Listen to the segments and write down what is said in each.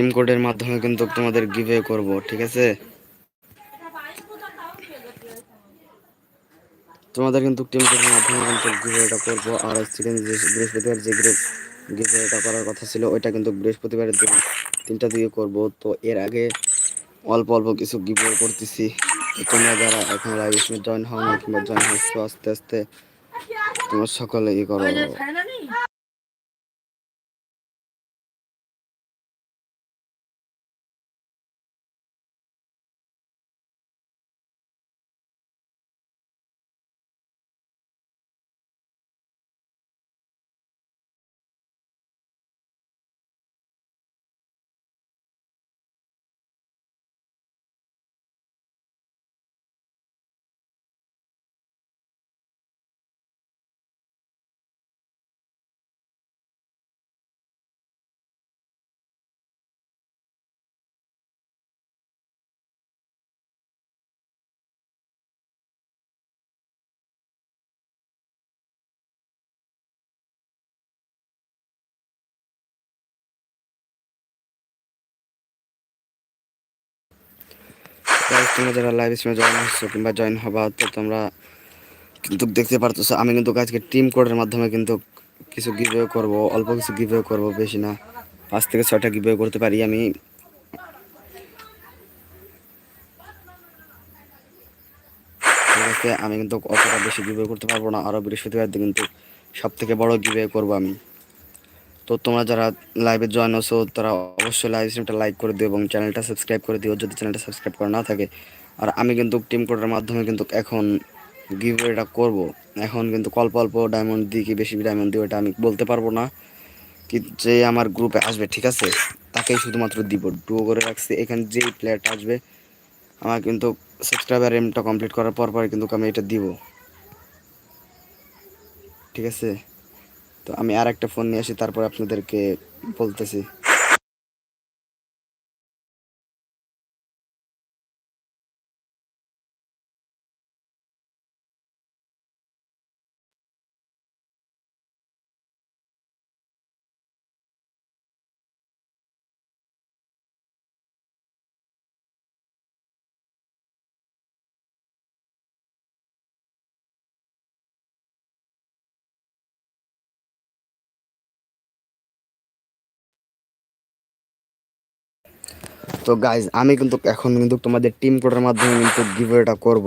Team কোডের মাধ্যমে কিন্তু তোমাদের গিভে করব, ঠিক আছে? তোমাদের কিন্তু টিম কোডের মাধ্যমে কিন্তু গিভেটা করব, আর সেকেন্ড বৃহস্পতিবার যে গ্রুপ গিভেটা করার কথা ছিল, ওইটা কিন্তু বৃহস্পতিবারের দিন তিনটা দিকে করব। তো এর আগে অল্প অল্প কিছু গিভে করতেছি। তোমরা যারা এখন লাইভ জয়েন হও না কিংবা জয়েন হচ্ছ, আস্তে আস্তে তোমরা সকলে ই করো গাইস তোমরা যারা লাইভ স্ট্রিমে জয়েন হচ্ছ কিংবা জয়েন হবা, তো তোমরা কিন্তু দেখতে পারতেছো, আমি কিন্তু আজকে টিম কোডের মাধ্যমে কিন্তু কিছু গিভওয়ে করব, অল্প কিছু গিভওয়ে করব, বেশি না। পাঁচ থেকে ছয়টা গিভওয়ে করতে পারি আমি। আমি কিন্তু অতটা বেশি গিভওয়ে করতে পারব না আরও বৃহস্পতিবার কিন্তু সব থেকে বড় গিভওয়ে করব আমি। তো তোমরা যারা লাইভে জয়েন আছো, তারা অবশ্যই লাইভ স্ট্রিমটা লাইক করে দিও এবং চ্যানেলটা সাবস্ক্রাইব করে দিও যদি চ্যানেলটা সাবস্ক্রাইব করা না থাকে। আর আমি কিন্তু টিম কোডের মাধ্যমে কিন্তু এখন গিভওয়েটা করব। এখন কিন্তু অল্প অল্প ডায়মন্ড দিই কি বেশি ডায়মন্ড দিই ওটা আমি বলতে পারব না। কি যে আমার গ্রুপে আসবে, ঠিক আছে? তাকেই শুধুমাত্র দিব। ডুও করে রাখছি। এখানে যেই প্লেয়ারটা আসবে, আমার কিন্তু সাবস্ক্রাইবার এমটা কমপ্লিট করার পর পরে কিন্তু আমি এটা দিব। ঠিক আছে? তো আমি আর একটা ফোন নিয়ে আসি তারপর আপনাদেরকে বলতেছি। তো গাইজ আমি কিন্তু এখন কিন্তু তোমাদের টিম কোডের মাধ্যমে কিন্তু গিভওয়েটা করব।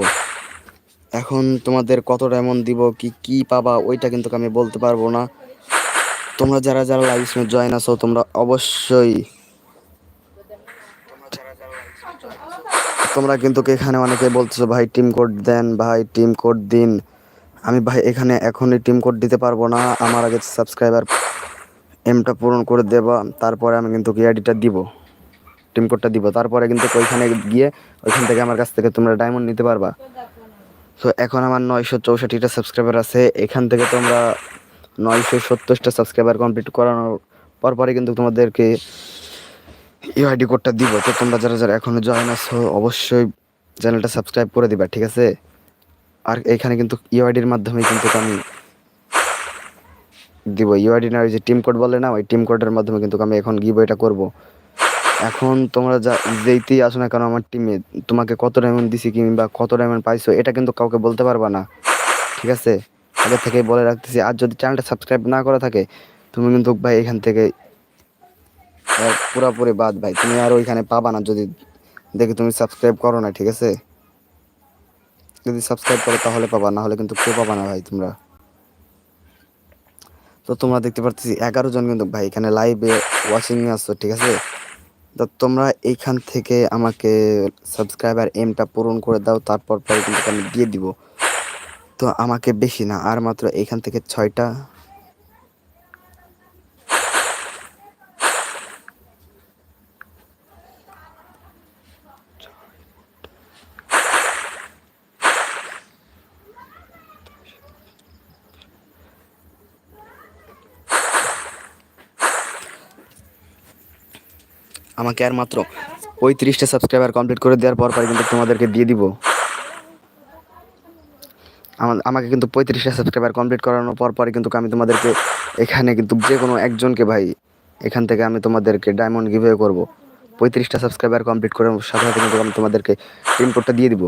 এখন তোমাদের কত ডায়মন্ড দিব, কি কি পাবা, ওইটা কিন্তু আমি বলতে পারব না। তোমরা যারা যারা লাইভ স্ট্রিমে জয়েন আছো, তোমরা অবশ্যই তোমরা কিন্তু এখানে অনেকে বলতেছো, ভাই টিম কোড দেন, ভাই টিম কোড দিন। আমি, ভাই, এখানে এখনই টিম কোড দিতে পারব না। আমার আগে সাবস্ক্রাইবার এমটা পূরণ করে দেবা। তারপরে আমি কিন্তু আইডিটা দিব? টিম কোডটা দিব। তারপরে কিন্তু ওইখানে গিয়ে ওইখান থেকে আমার কাছ থেকে তোমরা ডায়মন্ড নিতে পারবা। তো এখন আমার নয়শো চৌষট্টিটা সাবস্ক্রাইবার আছে। এখান থেকে তোমরা নয়শো সত্তরটা সাবস্ক্রাইবার কমপ্লিট করানোর পর পরে কিন্তু তোমাদেরকে ইউআইডি কোডটা দিব। তো তোমরা যারা যারা এখনও জয়েন আছো, অবশ্যই চ্যানেলটা সাবস্ক্রাইব করে দিবা, ঠিক আছে? আর এখানে কিন্তু ইউআইডির মাধ্যমে কিন্তু আমি দিব। ইউআইডি না, ওই যে টিম কোড বলে না, ওই টিম কোডের মাধ্যমে কিন্তু আমি এখন গিভ এটা করব। এখন তোমরা যা যেইতেই আসো না কেন আমার টিমে তোমাকে কত ডায়মন্ড দিছি কিংবা কত ডায়মন্ড পাইছো, এটা কিন্তু কাউকে বলতে পারবা না। ঠিক আছে? আগে থেকে বলে রাখতেছি, আর যদি চ্যানেলটা সাবস্ক্রাইব না করা থাকে, তুমি কিন্তু ভাই এখান থেকে পুরোপুরি বাদ ভাই, তুমি আর ওইখানে পাবা না যদি দেখি তুমি সাবস্ক্রাইব করো না, ঠিক আছে? যদি সাবস্ক্রাইব করো তাহলে পাবা না হলে কিন্তু কেউ পাবা না ভাই তোমরা। তো তোমরা দেখতে পাচ্ছি এগারো জন কিন্তু ভাই এখানে লাইভে ওয়াচিং আসছো ঠিক আছে? তোমরা এইখান থেকে আমাকে সাবস্ক্রাইবার এমটা পূরণ করে দাও, তারপর পরে কিন্তু আমি দিয়ে দিব। তো আমাকে বেশি না, আর মাত্র এইখান থেকে ছয়টা আমাকে আর মাত্র পঁয়ত্রিশটা সাবস্ক্রাইবার কমপ্লিট করে দেওয়ার পর কিন্তু তোমাদেরকে দিয়ে দিব। আমাকে কিন্তু পঁয়ত্রিশটা সাবস্ক্রাইবার কমপ্লিট করানোর পর পরে কিন্তু আমি তোমাদেরকে এখানে কিন্তু যে কোনো একজনকে ভাই, এখান থেকে আমি তোমাদেরকে ডায়মন্ড গিভে করব। পঁয়ত্রিশটা সাবস্ক্রাইবার কমপ্লিট করে সাথে সাথে কিন্তু আমি তোমাদেরকে টিম কোডটা দিয়ে দিব।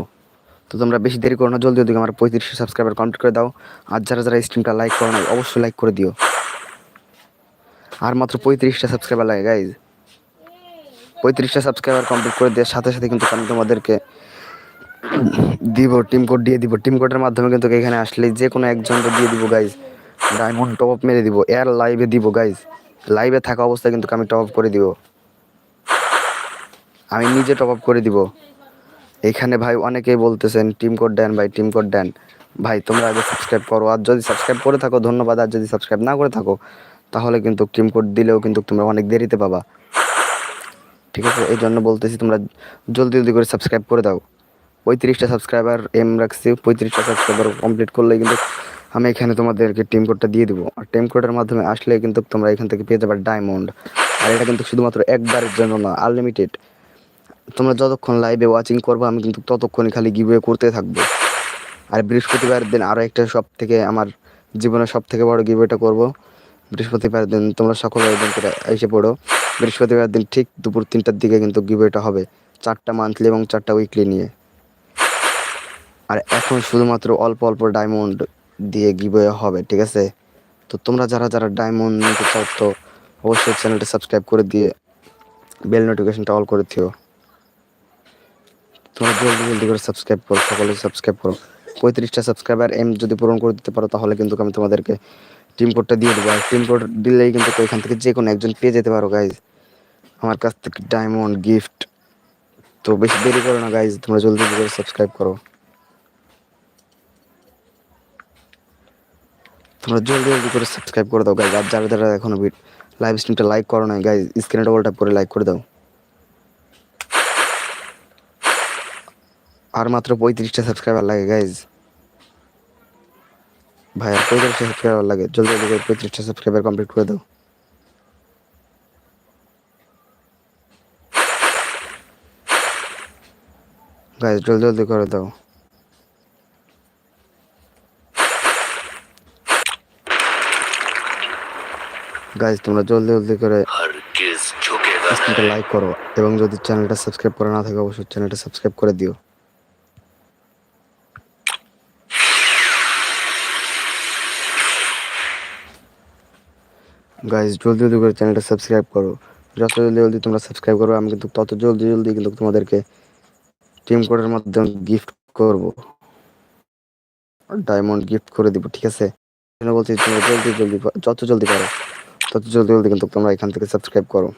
তো তোমরা বেশি দেরি করো না, জলদি জলদি আমার পঁয়ত্রিশটা সাবস্ক্রাইবার কমপ্লিট করে দাও। আর যারা যারা স্ট্রিমটা লাইক করো না অবশ্যই লাইক করে দিও। আর মাত্র পঁয়ত্রিশটা সাবস্ক্রাইবার লাগে গাইজ পঁয়ত্রিশটা সাবস্ক্রাইবার কমপ্লিট করে দেওয়ার সাথে সাথে কিন্তু আমি তোমাদেরকে দিব টিম কোড দিয়ে দিব। টিম কোডের মাধ্যমে কিন্তু এখানে আসলে যে কোনো একজনকে দিয়ে দিব গাইজ ডায়মন্ড টপ আপ মেরে দিব এর লাইভে দিব গাইজ লাইভে থাকা অবস্থায় কিন্তু আমি টপ আপ করে দিব। আমি নিজে টপ আপ করে দিব। এখানে ভাই অনেকেই বলতেছেন টিম কোড দেন ভাই টিম কোড দেন। ভাই, তোমরা আগে সাবস্ক্রাইব করো। আর যদি সাবস্ক্রাইব করে থাকো, ধন্যবাদ। আর যদি সাবস্ক্রাইব না করে থাকো, তাহলে কিন্তু টিম কোড দিলেও কিন্তু তোমরা অনেক দেরিতে পাবা। ঠিক আছে? এই জন্য বলতেছি তোমরা জলদি জলদি করে সাবস্ক্রাইব করে দাও। পঁয়ত্রিশটা সাবস্ক্রাইবার এম রাখছি, পঁয়ত্রিশটা সাবস্ক্রাইবার কমপ্লিট করলে কিন্তু আমি এখানে তোমাদেরকে টিম কোডটা দিয়ে দেবো। আর টিম কোডের মাধ্যমে আসলে কিন্তু তোমরা এখান থেকে পেয়ে যাবে ডায়মন্ড আর এটা কিন্তু শুধুমাত্র একবারের জন্য না আনলিমিটেড তোমরা যতক্ষণ লাইভে ওয়াচিং করবে, আমি কিন্তু ততক্ষণই খালি গিভওয়ে করতে থাকব। আর বৃহস্পতিবার দিন আরও একটা সব থেকে আমার জীবনের সব থেকে বড় গিভওয়েটা করব। বৃহস্পতিবার দিন তোমরা সকলে একদিন করে এসে পড়ো। বৃহস্পতিবার দিন ঠিক দুপুর তিনটার দিকে কিন্তু গিভওয়েটা হবে চারটা মান্থলি এবং চারটা উইকলি নিয়ে। আর এখন শুধুমাত্র অল্প অল্প ডায়মন্ড দিয়ে গিভওয়ে হবে, ঠিক আছে? তো তোমরা যারা যারা ডায়মন্ড নিতে চাও, তো অবশ্যই চ্যানেলটা সাবস্ক্রাইব করে দিয়ে বেল নোটিফিকেশনটা অল করে দিও। তোমরা জলদি জলদি করে সাবস্ক্রাইব করো, সকলে সাবস্ক্রাইব করো। পঁয়ত্রিশটা সাবস্ক্রাইবার এম যদি পূরণ করে দিতে পারো, তাহলে কিন্তু আমি তোমাদেরকে টিম কোডটা দিয়ে দেবো। আর টিম কোড দিলেই কিন্তু এখান থেকে যে কোনো একজন পেয়ে যেতে পারো গাইজ আমার কাছ থেকে ডায়মন্ড গিফট তো বেশি দেরি করো না গাইজ তোমরা জলদি করে সাবস্ক্রাইব করো। তোমরা জলদি জলদি করে সাবস্ক্রাইব করে দাও গাইজ আর যারা যারা এখনও লাইভ স্ট্রিমটা লাইক করো না গাইজ স্ক্রিনে ডবল ট্যাপ করে লাইক করে দাও। আর মাত্র পঁয়ত্রিশটা সাবস্ক্রাইবার লাগে গাইজ ভাই আর পঁয়তাল্লিশ সাবস্ক্রাইবার লাগে? জলদি জলদি করে পঁয়ত্রিশটা সাবস্ক্রাইবার কমপ্লিট করে দাও। গাইজ জলদি জলদি করে দাও। গাইজ তোমরা জলদি জলদি করে লাইক করো এবং যদি চ্যানেলটা সাবস্ক্রাইব করে না থাকে অবশ্যই চ্যানেলটা সাবস্ক্রাইব করে দিও। গাইজ জলদি জলদি করে চ্যানেলটা সাবস্ক্রাইব করো। যত জলদি জলদি তোমরা সাবস্ক্রাইব করো আমি কিন্তু তত জলদি জলদি কিন্তু তোমাদেরকে টিম কোডের মাধ্যমে গিফট করব। ডায়মন্ড গিফট করে দিব, ঠিক আছে? বলছি, তোমরা জলদি জলদি, যত জলদি পারো, তত জলদি জলদি কিন্তু তোমরা এখান থেকে সাবস্ক্রাইব করো।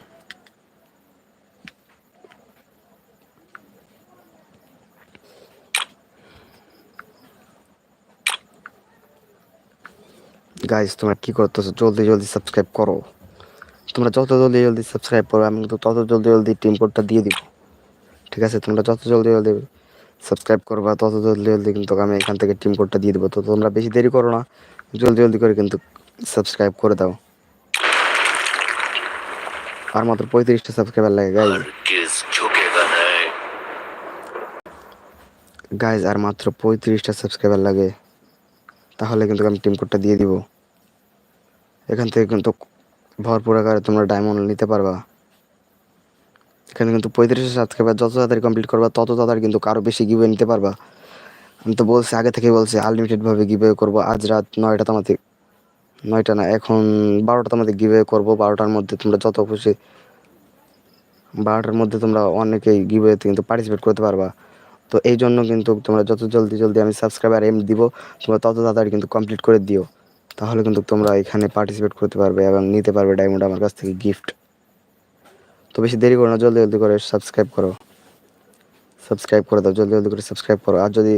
গাইজ তোমরা কী করতেছো জলদি জলদি সাবস্ক্রাইব করো তোমরা যত জলদি জলদি সাবস্ক্রাইব করো আমি কিন্তু তত জলদি জলদি টিম কোডটা দিয়ে দিব ঠিক আছে তোমরা যত জলদি জলদি সাবস্ক্রাইব করবা তত জলদি জলদি কিন্তু আমি এখান থেকে টিম কোডটা দিয়ে দেবো তো তোমরা বেশি দেরি করো না জলদি জলদি করে কিন্তু সাবস্ক্রাইব করে দাও আর মাত্র পঁয়ত্রিশটা সাবস্ক্রাইবার লাগে গাইজ গাইজ আর মাত্র পঁয়ত্রিশটা সাবস্ক্রাইবার লাগে তাহলে কিন্তু আমি টিম কোডটা দিয়ে দিব এখান থেকে কিন্তু ভরপুর আকারে তোমরা ডায়মন্ড নিতে পারবা। এখানে কিন্তু পঁয়ত্রিশটা সাবস্ক্রাইবার যত তাড়াতাড়ি কমপ্লিট করবা, তত তাড়াতাড়ি কিন্তু আরও বেশি গিভে নিতে পারবা। আমি তো বলছি, আগে থেকে বলছি আনলিমিটেডভাবে গিভে করব। আজ রাত নয়টা তোমাতে, নয়টা না, এখন বারোটা তোমাদের গিভে করব। বারোটার মধ্যে তোমরা যত খুশি, বারোটার মধ্যে তোমরা অনেকেই গিভেতে কিন্তু পার্টিসিপেট করতে পারবা। তো এই জন্য কিন্তু তোমরা যত জলদি জলদি আমি সাবস্ক্রাইবার এম দিব, তোমরা তত তাড়াতাড়ি কিন্তু কমপ্লিট করে দিও। তাহলে কিন্তু তোমরা এখানে পার্টিসিপেট করতে পারবে এবং নিতে পারবে ডায়মন্ড আমার কাছ থেকে গিফট তো বেশি দেরি করো না, জলদি জলদি করে সাবস্ক্রাইব করো। সাবস্ক্রাইব করে দাও, জলদি জলদি করে সাবস্ক্রাইব করো। আর যদি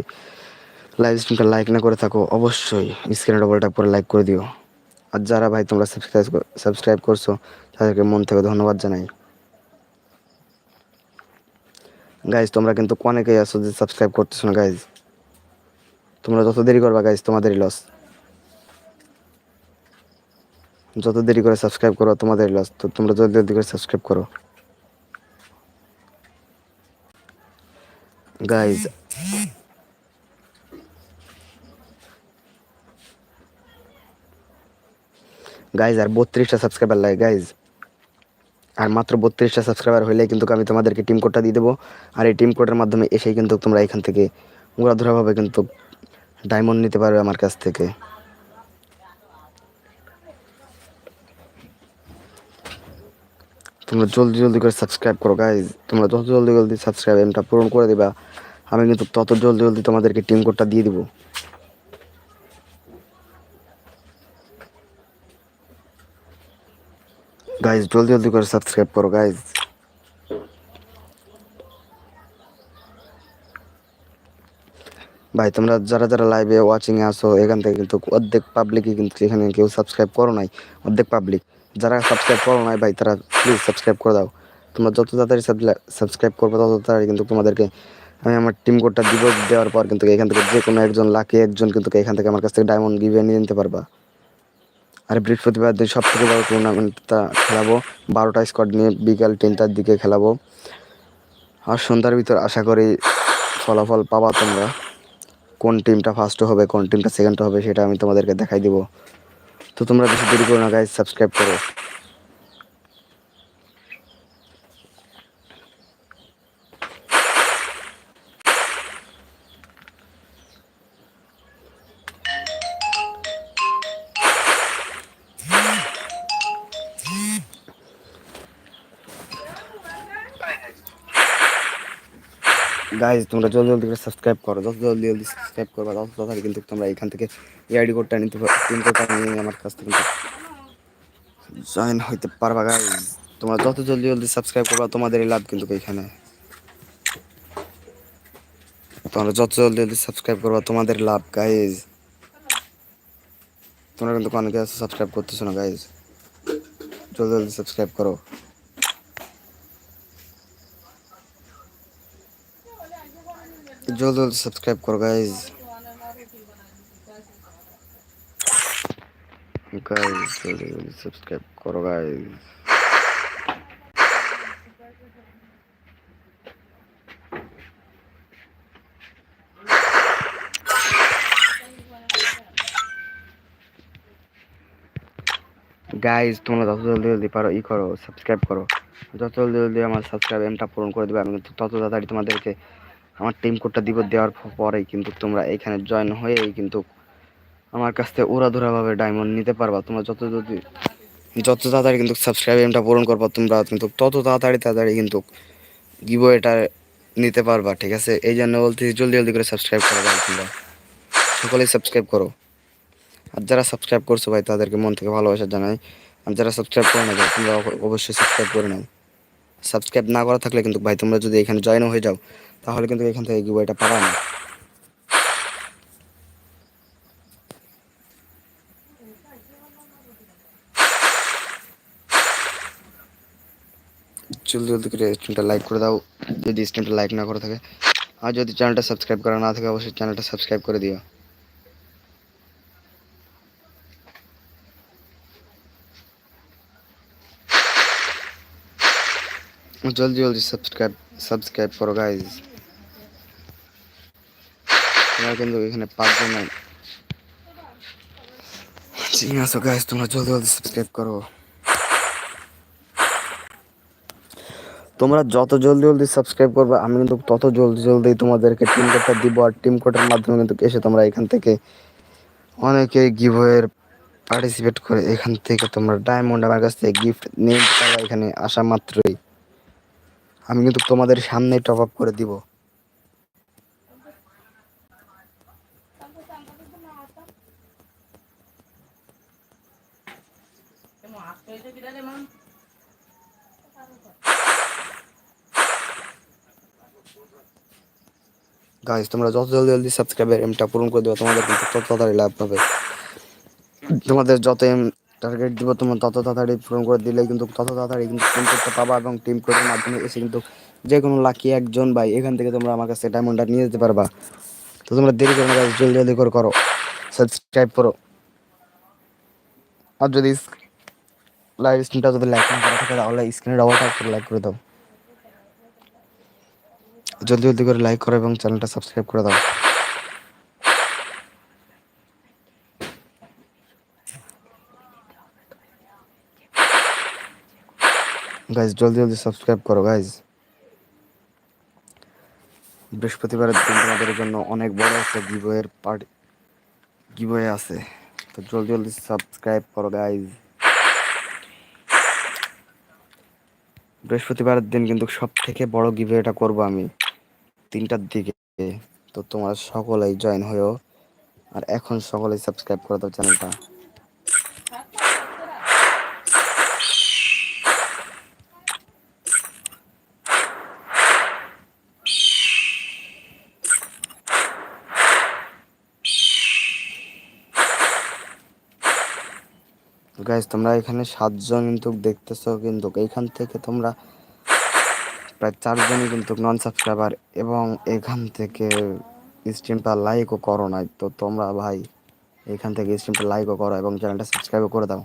লাইভ স্ট্রিমটা লাইক না করে থাকো, অবশ্যই স্ক্রিনে ডবল ট্যাপ করে লাইক করে দিও। আর যারা ভাই তোমরা সাবস্ক্রাইব সাবস্ক্রাইব করছ, তাদেরকে মন থেকে ধন্যবাদ জানাই। গাইজ তোমরা কিন্তু অনেকেই আছো যে সাবস্ক্রাইব করতেছো না গাইজ তোমরা যত দেরি করবা গাইজ তোমাদেরই লস যত দেরি করে সাবস্ক্রাইব করো তোমাদেরই লস তো তোমরা জলদি জলদি করে সাবস্ক্রাইব করো। গাইজ গাইজ আর বত্রিশটা সাবস্ক্রাইবার লাগে গাইজ আর মাত্র বত্রিশটা সাবস্ক্রাইবার হলে কিন্তু আমি তোমাদেরকে টিম কোডটা দিয়ে দেবো। আর এই টিম কোডের মাধ্যমে এসেই কিন্তু তোমরা এখান থেকে উড়াধুরাভাবে কিন্তু ডায়মন্ড নিতে পারবে আমার কাছ থেকে। তোমরা জলদি জলদি করে সাবস্ক্রাইব করো গাইজ তোমরা যত জলদি জলদি সাবস্ক্রাইব এমটা পূরণ করে দিবা, আমি কিন্তু তত জলদি জলদি তোমাদেরকে টিম কোডটা দিয়ে দিব। গাইজ জলদি জলদি করে সাবস্ক্রাইব করো গাইজ ভাই, তোমরা যারা যারা লাইভে ওয়াচিং এ আসো এখান থেকে কিন্তু অর্ধেক পাবলিকই কিন্তু এখানে কেউ সাবস্ক্রাইব করো নাই, অর্ধেক পাবলিক যারা সাবস্ক্রাইব করো নাই ভাই, তারা প্লিজ সাবস্ক্রাইব করে দাও। তোমরা যত তাড়াতাড়ি সাবস্ক্রাইব করবে, তত তাড়াতাড়ি কিন্তু তোমাদেরকে আমি আমার টিম কোডটা দিব, দেওয়ার পর কিন্তু এখান থেকে যে কোনো একজন লাকি একজন কিন্তু এখান থেকে আমার কাছ থেকে ডায়মন্ড গিভে নিয়ে নিতে পারবা। আর বৃহস্পতিবার দিন সব থেকে বড় টুর্নামেন্টটা খেলাবো, বারোটা স্কোয়াড নিয়ে বিকাল তিনটার দিকে খেলাবো। আর সন্ধ্যার ভিতর আশা করি ফলাফল পাবা তোমরা। কোন টিমটা ফার্স্ট হবে, কোন টিমটা সেকেন্ড হবে, সেটা আমি তোমাদেরকে দেখাই দিব। তো তোমরা বেশি দেরি করো না গাইজ সাবস্ক্রাইব করো গাইজ তোমরা জলদি জলদি করে সাবস্ক্রাইব করো। যত জলদি জলদি সাবস্ক্রাইব করবা, তত তাড়াতাড়ি কিন্তু তোমরা এখান থেকে এই আইডি কোডটা নিতে পিন কোডটা নিয়ে আমার কাছ থেকে। জয়েন হইতে পারবা গাইজ তোমরা যত জলদি জলদি সাবস্ক্রাইব করবা, তোমাদেরই লাভ কিন্তু এখানে। তোমরা যত জলদি জলদি সাবস্ক্রাইব করবা তোমাদের লাভ গাইজ তোমরা কিন্তু অনেকে সাবস্ক্রাইব করতেছো না গাইজ জলদি জলদি সাবস্ক্রাইব করো। জলদি জলদি সাবস্ক্রাইব করো গাইজ গাইজ সাবস্ক্রাইব করো গাইজ গাইজ তোমরা যত জলদি জলদি পারো, ই করো সাবস্ক্রাইব করো। যত জলদি জলদি আমার সাবস্ক্রাইব এমটা পূরণ করে দেবে, আমি কিন্তু তত তাড়াতাড়ি তোমাদেরকে আমার টিম কোডটা দিব দেওয়ার পরেই কিন্তু তোমরা এখানে জয়েন হয়েই কিন্তু আমার কাছ থেকে উড়াধুরাভাবে ডায়মন্ড নিতে পারবা। তোমরা যত যদি, যত তাড়াতাড়ি কিন্তু সাবস্ক্রাইব এমটা পূরণ করবা, তোমরা কিন্তু তত তাড়াতাড়ি তাড়াতাড়ি কিন্তু গিবো এটা নিতে পারবা, ঠিক আছে? এই জন্য বলতেছি, জলদি জলদি করে সাবস্ক্রাইব করো তোমরা। সকলেই সাবস্ক্রাইব করো। আর যারা সাবস্ক্রাইব করছ ভাই, তাদেরকে মন থেকে ভালোবাসা জানাই। আর যারা সাবস্ক্রাইব করে না তোমরা অবশ্যই সাবস্ক্রাইব করে নাও। সাবস্ক্রাইব না করা থাকলে কিন্তু ভাই, তোমরা যদি এখানে জয়েন হয়ে যাও তাহলে কিন্তু এখান থেকে গিবো এটা পাবা না জলদি জলদি করে স্ট্রিমটা লাইক করে দাও। যদি স্ট্রিমটা লাইক না করে থাকে, আর যদি চ্যানেলটা সাবস্ক্রাইব করা না থাকে, অবশ্যই চ্যানেলটা সাবস্ক্রাইব করে দিও। জলদি জলদি সাবস্ক্রাইব সাবস্ক্রাইব করো গাইজ তোমরা কিন্তু এখানে পাঁচজন নাই ঠিক আছে গাইজ তোমরা জলদি জলদি সাবস্ক্রাইব করো। তোমরা যত জলদি জলদি সাবস্ক্রাইব করবে, আমি কিন্তু তত জলদি জলদি তোমাদেরকে টিম কোডটা দিব আর টিম কোডের মাধ্যমে কিন্তু এসে তোমরা এখান থেকে অনেকে গিভওয়ের পার্টিসিপেট করে। এখান থেকে তোমরা ডায়মন্ড আমার কাছ থেকে গিফট নিয়ে পারবা এখানে আসা মাত্রই। আমি কিন্তু তোমাদের সামনে টপ আপ করে দিব। গাইজ তোমরা যত জলদি জলদি সাবস্ক্রাইবার এমটা পূরণ করে দেবো তোমাদের কিন্তু তত তাড়াতাড়ি লাভ পাবে তোমাদের যত এম টার্গেট দিব তোমরা তত তাড়াতাড়ি পূরণ করে দিলে কিন্তু তত তাড়াতাড়ি কিন্তু টিম করতে পাবা এবং টিম কোডের মাধ্যমে এসে কিন্তু যে কোনো লাকি একজন ভাই এখান থেকে তোমরা আমার কাছে ডায়মন্ডটা নিয়ে যেতে পারবা। তো তোমরা দেরি করো guys, জলদি জলদি করে করো। সাবস্ক্রাইব করো। আর যদি লাইভ স্ক্রিনটা যদি লাইক না করা থাকে তাহলে স্ক্রিনে ডবল ট্যাপ লাইক করে দাও। জলদি জলদি করে লাইক করো এবং চ্যানেলটা সাবস্ক্রাইব করে দাও। গাইজ জলদি জলদি সাবস্ক্রাইব করো গাইজ বৃহস্পতিবারের দিন তোমাদের জন্য অনেক বড় একটা গিবয়ের পার্টি গিবয়ে আছে। তো জলদি জলদি সাবস্ক্রাইব করো গাইজ বৃহস্পতিবারের দিন কিন্তু সব থেকে বড় গিভওয়েটা করব আমি। তিনটার দিকে। তো তোমরা সকলেই জয়েন হয়েও আর এখন সকলেই সাবস্ক্রাইব করে দাও চ্যানেলটা গাইজ তোমরা এখানে সাতজন কিন্তু দেখতেছো, কিন্তু এইখান থেকে তোমরা প্রায় চারজনই কিন্তু নন সাবস্ক্রাইবার এবং এখান থেকে স্ট্রিমটা লাইকও করো নাই। তো তোমরা ভাই, এখান থেকে স্ট্রিমটা লাইকও করো এবং চ্যানেলটা সাবস্ক্রাইবও করে দাও।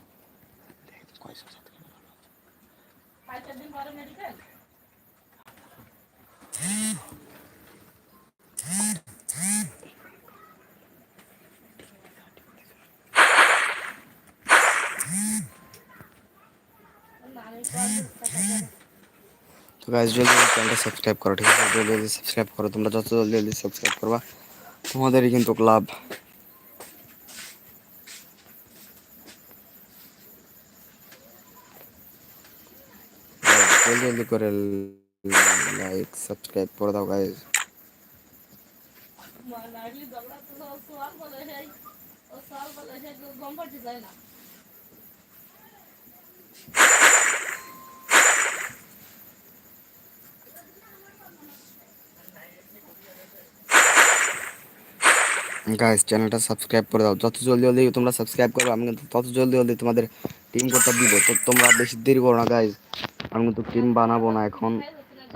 তো গাইজ জলদি জলদি চ্যানেলটা সাবস্ক্রাইব করো ঠিক আছে? জলদি জলদি সাবস্ক্রাইব করো তোমরা যত জলদি জলদি সাবস্ক্রাইব করবা তোমাদেরই কিন্তু লাভ। Guys, জলদি জলদি করে লাইক সাবস্ক্রাইব করে দাও গাইজ লাগলি দগড়া গাইস চ্যানেলটা সাবস্ক্রাইব করে দাও। যত জলদি জলদি তোমরা সাবস্ক্রাইব করো আমি কিন্তু তত জলদি জলদি তোমাদের টিম কোডটা দিব। তো তোমরা বেশি দেরি করো না গাইস আমি কিন্তু টিম বানাবো না এখন।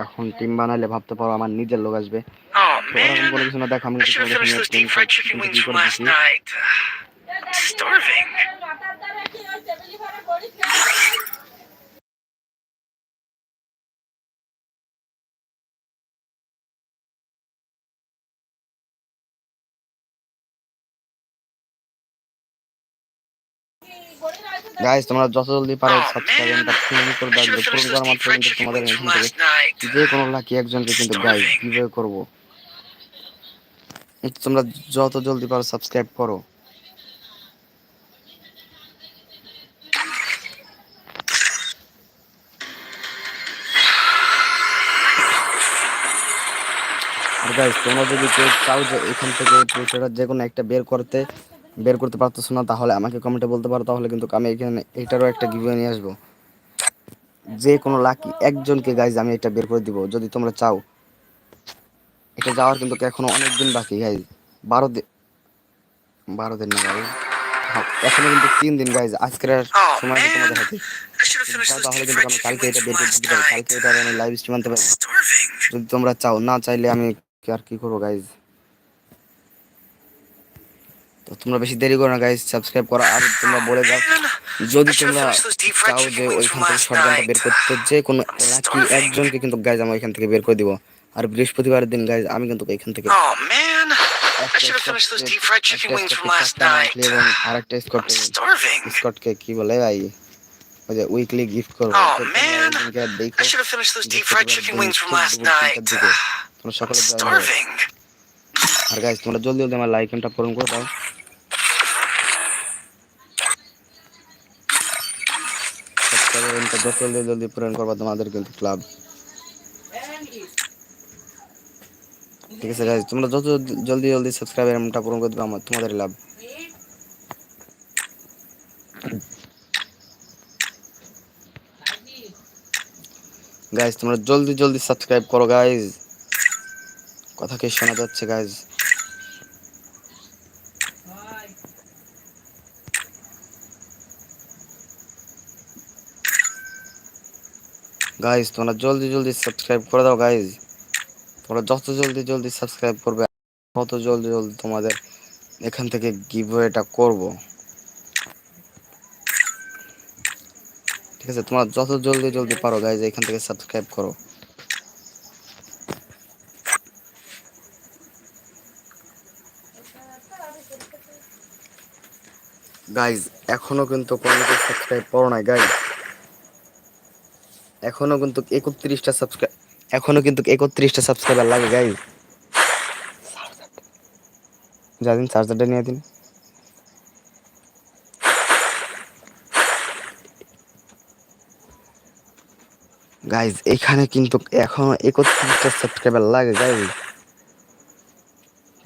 এখন টিম বানালে ভাবতে পারো আমার নিজের লোক আসবে। Oh কোনো কিছু না দেখো আমি কিন্তু গাইস তোমরা যত জলদি পারো সাবস্ক্রাইবটা পূরণ করে দাও those করার মাত্র কিন্তু তোমাদের এখান থেকে. যে কোনো লাকি একজনকে কিন্তু গাইস. কীভাবে করব তোমরা যত জলদি পারো সাবস্ক্রাইব করো আর গাইস তোমরা যদি কেউ চাও যে এখান থেকে যে কোনো একটা বের করতে বের করতে পারতেছো না তাহলে আমাকে কমেন্টে বলতে পারো তাহলে কিন্তু আমি এখানে এটারও একটা গিভওয়ে নিয়ে আসব। যে কোনো লাকি একজনকে গাইজ আমি এটা বের করে দিব যদি তোমরা চাও। এটা যাওয়ার কিন্তু এখনও অনেক দিন বাকি গাইজ বারো দিন বারো দিন না গাইজ এখনও কিন্তু তিন দিন গাইজ আজকের Oh সময় তোমাদের হাতে তাহলে কিন্তু আমি কালকে এটা বের করে দিতে পারি কালকে এটা আমি লাইভ স্ট্রিম আনতে পারি যদি তোমরা চাও না চাইলে আমি আর কি করব গাইজ তো তোমরা বেশি দেরি করো না গাইজ সাবস্ক্রাইব করো। আর তোমরা বলে দাও যদি তোমরা চাও যে ওইখান থেকে last শর্টগানটা বের. করতে যে কোনো লাকি. একজনকে কিন্তু গাইজ আমি ওইখান থেকে বের করে দিব। আর বৃহস্পতিবারের দিন গাইজ আমি কিন্তু এখান থেকে Oh আরেকটা. স্কটকে কি বলে ভাই? ওই যে উইকলি গিফট করব Oh, তোমরা বৃহস্পতিবার সকালে. আর গাইজ তোমরা জলদি জলদি আমার লাইকনটা পূরণ করে দাও। সাবস্ক্রাইবারটা যত জলদি জলদি পূরণ করবা তোমাদের কিন্তু ক্লাব। ঠিক আছে গাইজ তোমরা যত জলদি জলদি সাবস্ক্রাইবারটা পূরণ করে দেবে, আমার তোমাদের লাভ। গাইজ তোমরা জলদি জলদি সাবস্ক্রাইব করো গাইজ কথা কি শোনা যাচ্ছে গাইজ গাইজ তোমরা জলদি জলদি সাবস্ক্রাইব করে দাও গাইজ তোমরা যত জলদি জলদি সাবস্ক্রাইব করবে, তত জলদি জলদি তোমাদের এখান থেকে গিভওয়েটা করব। ঠিক আছে, তোমরা যত জলদি জলদি পারো গাইজ এখান থেকে সাবস্ক্রাইব করো। গাইজ এখনও কিন্তু কোনো সাবস্ক্রাইব করো নাই গাইজ এখনও কিন্তু একত্রিশটা সাবস্ক্রাইব এখনও কিন্তু একত্রিশটা সাবস্ক্রাইবার লাগে গাই যা দিন চার্জারটা নিয়ে দিন। গাইজ এখানে কিন্তু এখনও একত্রিশটা সাবস্ক্রাইবার লাগে গাইজ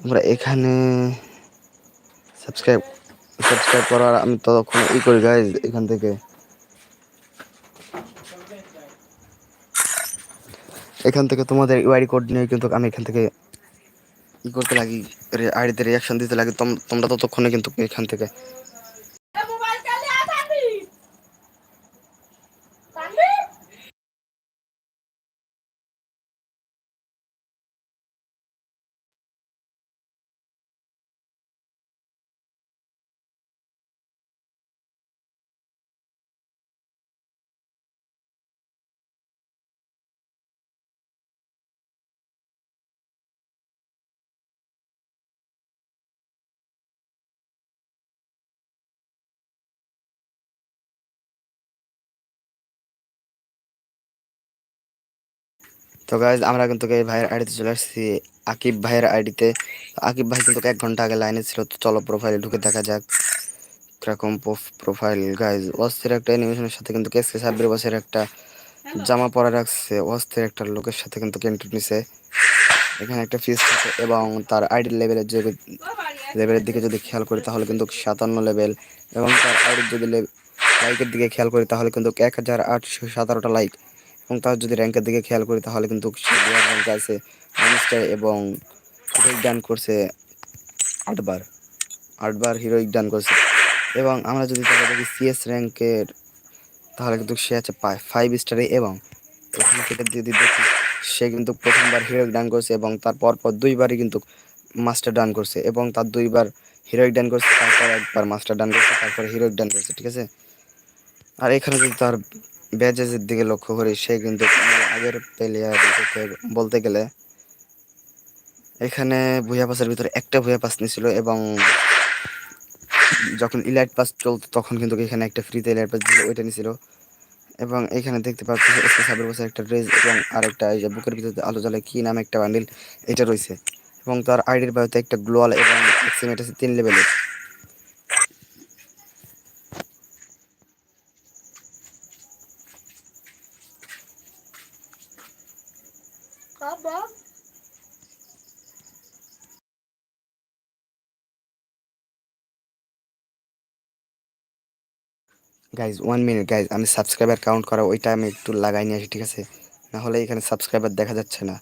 আমরা এখানে সাবস্ক্রাইব সাবস্ক্রাইব করার আমি ততক্ষণ ই করি গাইজ এখান থেকে। এখান থেকে তোমাদের ইউআইডি কোড নিয়ে কিন্তু আমি এখান থেকে ই করতে লাগি আইডিতে রিয়াকশন দিতে লাগি, তোম- তোমরা ততক্ষণে কিন্তু এখান থেকে তো গাইজ আমরা কিন্তু এই ভাইয়ের আইডিতে চলে আসছি। আকিব ভাইয়ের আইডিতে আকিব ভাই কিন্তু এক ঘণ্টা আগে লাইনে ছিল তো চলো প্রোফাইলে ঢুকে দেখা যাক। কীরকম প্রোফাইল গাইজ অস্থির একটা অ্যানিমেশনের সাথে কিন্তু কেসকে সাব্বির বছরের একটা জামা পরা রাখছে। অস্থির একটা লোকের সাথে কিন্তু কেন্ট্রি নিছে। এখানে একটা ফিস আছে এবং তার আইডি লেভেলের যে লেভেলের দিকে যদি খেয়াল করি তাহলে কিন্তু সাতান্ন লেভেল এবং তার আইডির যদি লাইকের দিকে খেয়াল করি তাহলে কিন্তু এক হাজার আটশো সতেরোটা লাইক এবং তার যদি র্যাঙ্কের দিকে খেয়াল করি, তাহলে কিন্তু র্যাঙ্ক আছে। এবং হিরোইক ডান করছে আটবার। আটবার হিরোইক ডান করছে। এবং আমরা যদি তাকে দেখি সিএস র্যাঙ্কের তাহলে কিন্তু সে আছে ফাইভ স্টারে এবং যদি দেখি, সে কিন্তু প্রথমবার হিরোইক ডান করছে এবং তার পরপর দুইবারই কিন্তু মাস্টার ডান করছে এবং তার দুইবার হিরোইক ডান করছে, তারপর একবার মাস্টার ডান করছে, তারপরে হিরোইক ডান করছে, ঠিক আছে? আর এখানে যদি তার ব্যাজেসের দিকে লক্ষ্য করি, সে কিন্তু আগের প্লেয়ার বলতে গেলে এখানে ভুয়া পাসের ভিতরে একটা ভুয়া পাস নিয়েছিল এবং যখন ইলাইট পাস চলতো তখন কিন্তু এখানে একটা ফ্রিতে ইলাইট পাস দিল ওইটা নিয়েছিল এবং এখানে দেখতে পাচ্ছি এসকে সাবের বছর একটা ড্রেস এবং আরেকটা এই যে বুকের ভিতরে আলো জ্বলে কি নামে একটা বান্ডিল এটা রয়েছে। এবং তার আইডির বায়ুতে একটা গ্লোয়াল এবং এক্সিমেট আছে তিন লেভেলের গাইজ ওয়ান মিনিট গাইজ আমি সাবস্ক্রাইবার কাউন্ট করা ওইটা আমি একটু লাগাই নিয়ে আসি, ঠিক আছে? না হলে এখানে সাবস্ক্রাইবার দেখা যাচ্ছে না।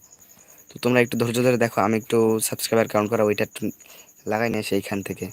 তো তোমরা একটু ধৈর্য ধরে দেখো, আমি একটু সাবস্ক্রাইবার কাউন্ট করা ওইটা একটু লাগাই নিয়ে আসি এইখান থেকে।